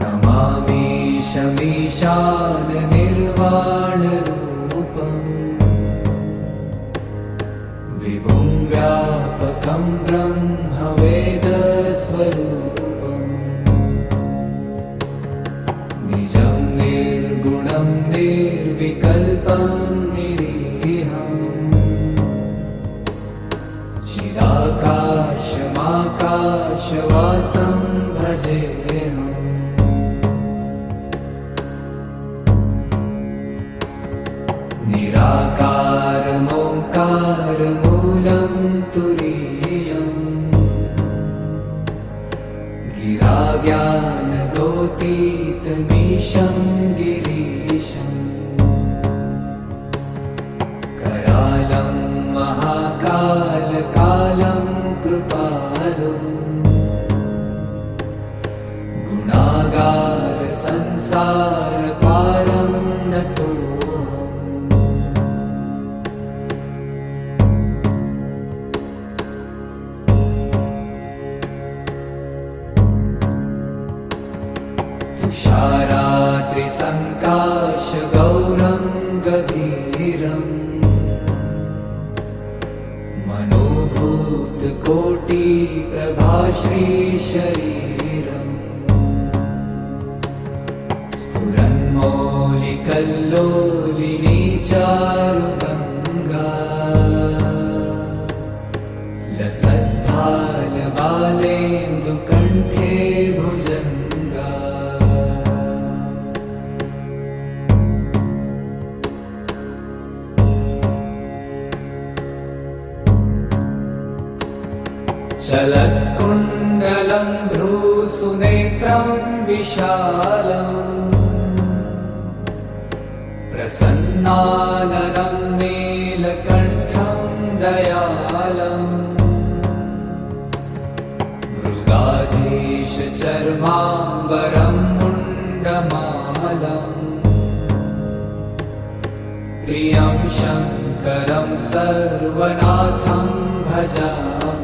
नमामि निर्वाणरूपम् विभुं व्यापकं ब्रह्मवेदस्वरूपम्। निजं निर्गुणं निर्विकल्पं निरीहम्। चिदाकाशमाकाशवासं भजेऽहम् निराकारमोङ्कारमूलं तुरीयम् गिराज्ञानगोतीतमीशं गिरीशम् करालं महाकालकालं कृपालुम् गुणागारसंसारपारं तुषारात्रिसङ्काशगौरं गभीरम् मनोभूतकोटिप्रभाश्रीशरीरम्। स्फुरन्मौलिकल्लोलिनी चारुगङ्गा लसद्भालबालेन्दुकण्ठे भुजङ्गा चलत्कुण्डलं भ्रूसुनेत्रं विशालम् प्रसन्नाननं नीलकण्ठं दयालम् मृगाधीशचर्माम्बरं मुण्डमालम् प्रियं शङ्करं सर्वनाथं भजामि